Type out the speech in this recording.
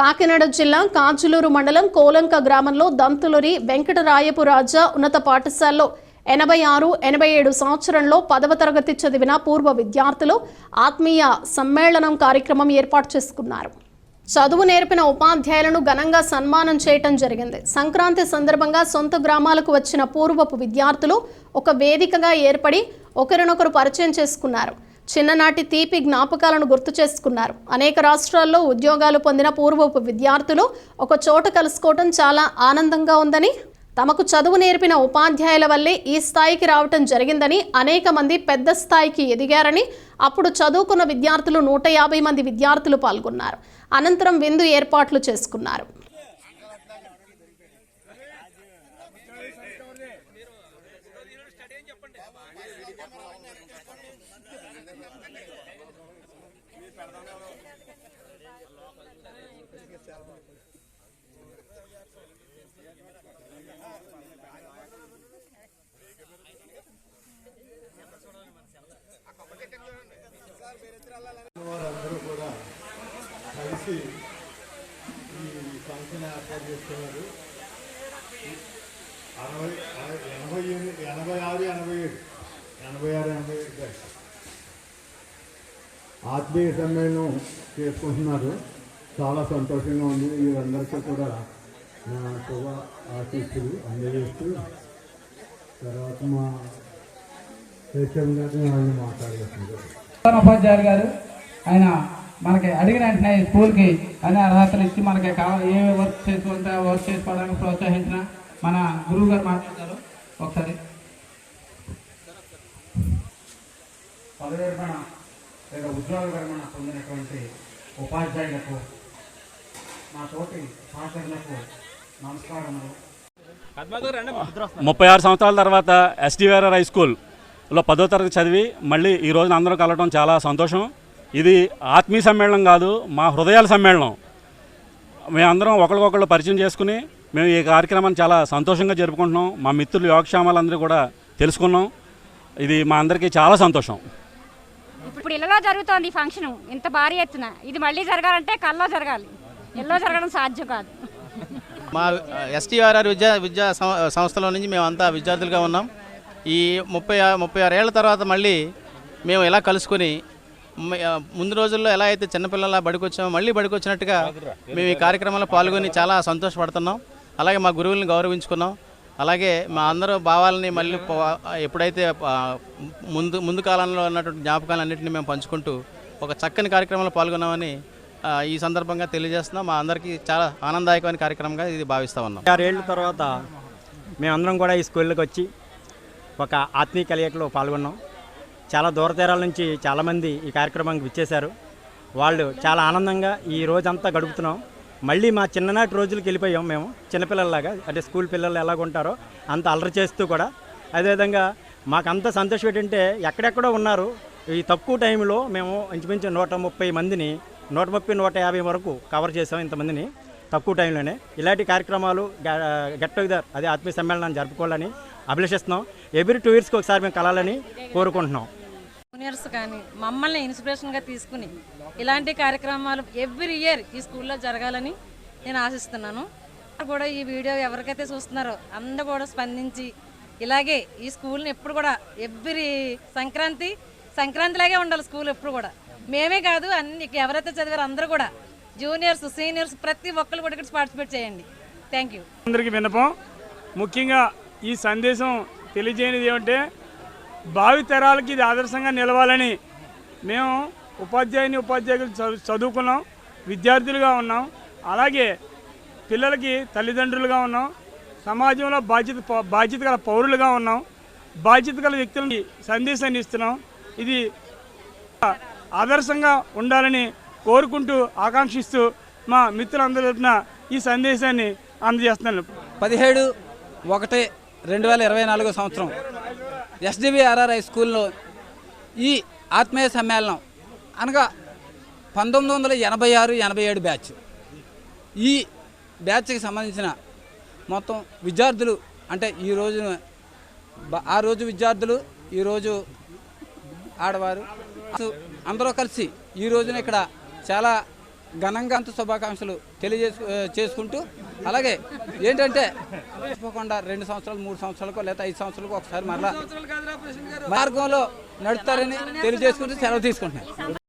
కాకినాడ జిల్లా కాంచులూరు మండలం కోలంక గ్రామంలో దంతులూరి వెంకటరాయపు రాజా ఉన్నత పాఠశాలలో ఎనభై ఆరు ఎనభై ఏడు సంవత్సరంలో పదవ తరగతి చదివిన పూర్వ విద్యార్థులు ఆత్మీయ సమ్మేళనం కార్యక్రమం ఏర్పాటు చేసుకున్నారు. చదువు నేర్పిన ఉపాధ్యాయులను ఘనంగా సన్మానం చేయటం జరిగింది. సంక్రాంతి సందర్భంగా సొంత గ్రామాలకు వచ్చిన పూర్వపు విద్యార్థులు ఒక వేదికగా ఏర్పడి ఒకరినొకరు పరిచయం చేసుకున్నారు. చిన్ననాటి తీపి జ్ఞాపకాలను గుర్తు చేసుకున్నారు. అనేక రాష్ట్రాల్లో ఉద్యోగాలు పొందిన పూర్వపు విద్యార్థులు ఒక చోట కలుసుకోవటం చాలా ఆనందంగా ఉందని తమకు చదువు నేర్పిన ఉపాధ్యాయుల వల్లే ఈ స్థాయికి రావటం జరిగిందని అనేక మంది పెద్ద స్థాయికి ఎదిగారని అప్పుడు చదువుకున్న విద్యార్థులు నూట యాభై మంది విద్యార్థులు పాల్గొన్నారు. అనంతరం విందు ఏర్పాట్లు చేసుకున్నారు. వారందరూ కూడా కలిసి ఈ ఫంక్షన్ ఏర్పాటు చేస్తున్నారు. అరవై ఎనభై ఎనిమిది ఎనభై ఆరు ఎనభై ఏడు ఎనభై ఆరు ఎనభై ఏడు బ్యాచ్ ఆత్మీయ సమ్మేళనం చేసుకుంటున్నారు. చాలా సంతోషంగా ఉంది. వీరందరికీ కూడా నా శుభ ఆశీస్సులు అందజేస్తూ తర్వాత మా హెచ్ఎం గారిని వాళ్ళు మాట్లాడేస్తున్నారు. ఉపాధ్యాయులు గారు ఆయన మనకి అడిగిన వెంటనే ఈ స్కూల్కి అన్ని అర్హతలు ఇచ్చి మనకి కావాలి ఏ వర్క్ చేసుకుంటే వర్క్ చేసుకోవడానికి ప్రోత్సహించిన మన గురువు గారు మాట్లాడతారు. ఒకసారి. పదవి విరమణ లేదా ఉద్యోగ విరమణ పొందినటువంటి ఉపాధ్యాయులకు నా తోటి సహచరులకు నమస్కారములు. ముప్పై ఆరు సంవత్సరాల తర్వాత ఎస్టీవీఆర్ హై స్కూల్లో పదో తరగతి చదివి మళ్ళీ ఈ రోజున అందరూ కలవడం చాలా సంతోషం. ఇది ఆత్మీయ సమ్మేళనం కాదు మా హృదయాల సమ్మేళనం. మేమందరం ఒకరికొకళ్ళు పరిచయం చేసుకుని మేము ఈ కార్యక్రమాన్ని చాలా సంతోషంగా జరుపుకుంటున్నాం. మా మిత్రులు యోగక్షేమాలందరూ కూడా తెలుసుకున్నాం. ఇది మా అందరికీ చాలా సంతోషం. ఇప్పుడు ఇళ్ళలో జరుగుతోంది ఈ ఫంక్షన్. ఇంత భారీ ఎత్తున. ఇది మళ్ళీ జరగాలంటే కల్లో జరగాలి. ఇళ్ళలో జరగడం సాధ్యం కాదు. మా ఎస్టీఆర్ఆర్ విద్యా విద్యా సంస్థలో నుంచి మేమంతా విద్యార్థులుగా ఉన్నాం. ఈ ముప్పై ముప్పై ఆరు ఏళ్ళ తర్వాత మళ్ళీ మేము ఇలా కలుసుకొని ముందు రోజుల్లో ఎలా అయితే చిన్నపిల్లల బడికొచ్చామో మళ్ళీ బడికొచ్చినట్టుగా మేము ఈ కార్యక్రమంలో పాల్గొని చాలా సంతోషపడుతున్నాం. అలాగే మా గురువుల్ని గౌరవించుకున్నాం. అలాగే మా అందరూ భావాలని మళ్ళీ ఎప్పుడైతే ముందు ముందు కాలంలో ఉన్నటువంటి జ్ఞాపకాలన్నింటినీ మేము పంచుకుంటూ ఒక చక్కని కార్యక్రమంలో పాల్గొన్నామని ఈ సందర్భంగా తెలియజేస్తున్నాం. మా అందరికీ చాలా ఆనందదాయకమైన కార్యక్రమంగా ఇది భావిస్తా ఉన్నాం. ఆరేళ్ళ తర్వాత మేమందరం కూడా ఈ స్కూళ్ళకి వచ్చి ఒక ఆత్మీయ కలయికలో పాల్గొన్నాం. చాలా దూర తీరాల నుంచి చాలామంది ఈ కార్యక్రమానికి విచ్చేశారు. వాళ్ళు చాలా ఆనందంగా ఈ రోజంతా గడుపుతున్నాం. మళ్ళీ మా చిన్ననాటి రోజులకి వెళ్ళిపోయాం మేము చిన్నపిల్లల్లాగా. అంటే స్కూల్ పిల్లలు ఎలాగుంటారో అంత అల్లరి చేస్తూ కూడా. అదేవిధంగా మాకంత సంతోషం ఏంటంటే ఎక్కడెక్కడో ఉన్నారు. ఈ తక్కువ టైంలో మేము ఇంచుమించు నూట ముప్పై మందిని నూట ముప్పై నూట యాభై వరకు కవర్ చేసాం ఇంతమందిని తక్కువ టైంలోనే. ఇలాంటి కార్యక్రమాలు గెట్ టుగెదర్ అదే ఆత్మీయ సమ్మేళనాన్ని జరుపుకోవాలని అభిలషిస్తున్నాం. ఎవ్రీ టూ ఇయర్స్కి ఒకసారి మేము కలాలని కోరుకుంటున్నాం. జూనియర్స్ కానీ మమ్మల్ని ఇన్స్పిరేషన్గా తీసుకుని ఇలాంటి కార్యక్రమాలు ఎవ్రీ ఇయర్ ఈ స్కూల్లో జరగాలని నేను ఆశిస్తున్నాను. కూడా ఈ వీడియో ఎవరికైతే చూస్తున్నారో అందరూ కూడా స్పందించి ఇలాగే ఈ స్కూల్ని ఎప్పుడు కూడా ఎవ్రీ సంక్రాంతి సంక్రాంతిలాగే ఉండాలి స్కూల్ ఎప్పుడు కూడా. మేమే కాదు అన్ని ఎవరైతే చదివారో అందరూ కూడా జూనియర్స్ సీనియర్స్ ప్రతి ఒక్కరు కూడా ఇక్కడ పార్టిసిపేట్ చేయండి. థ్యాంక్ యూ అందరికీ విన్నపం. ముఖ్యంగా ఈ సందేశం తెలియజేయనిది ఏమంటే భావి తరాలకి ఇది ఆదర్శంగా నిలవాలని మేము ఉపాధ్యాయుని ఉపాధ్యాయులు చదువు చదువుకున్నాం విద్యార్థులుగా ఉన్నాం. అలాగే పిల్లలకి తల్లిదండ్రులుగా ఉన్నాం. సమాజంలో బాధ్యత బాధ్యత గల పౌరులుగా ఉన్నాం. బాధ్యత గల వ్యక్తులని సందేశాన్ని ఇస్తున్నాం. ఇది ఆదర్శంగా ఉండాలని కోరుకుంటూ ఆకాంక్షిస్తూ మా మిత్రులందరి ఈ సందేశాన్ని అందజేస్తున్నాను. పదిహేడు ఒకటి రెండు వేల ఇరవై నాలుగో సంవత్సరం. ఎస్డిబిఆర్ఆర్ హై స్కూల్లో ఈ ఆత్మీయ సమ్మేళనం అనగా పంతొమ్మిది వందల ఎనభై ఆరు ఎనభై ఏడు బ్యాచ్. ఈ బ్యాచ్కి సంబంధించిన మొత్తం విద్యార్థులు అంటే ఈ రోజు ఆ రోజు విద్యార్థులు ఈరోజు ఆడవారు అందరూ కలిసి ఈ రోజున ఇక్కడ చాలా ఘనంగా అంత శుభాకాంక్షలు తెలియజేసు చేసుకుంటూ అలాగే ఏంటంటే తప్పకుండా రెండు సంవత్సరాలు మూడు సంవత్సరాలకు లేదా ఐదు సంవత్సరాలకు ఒకసారి మరలా మార్గంలో నడుపుతారని తెలియజేసుకుంటూ సెలవు తీసుకుంటున్నాను.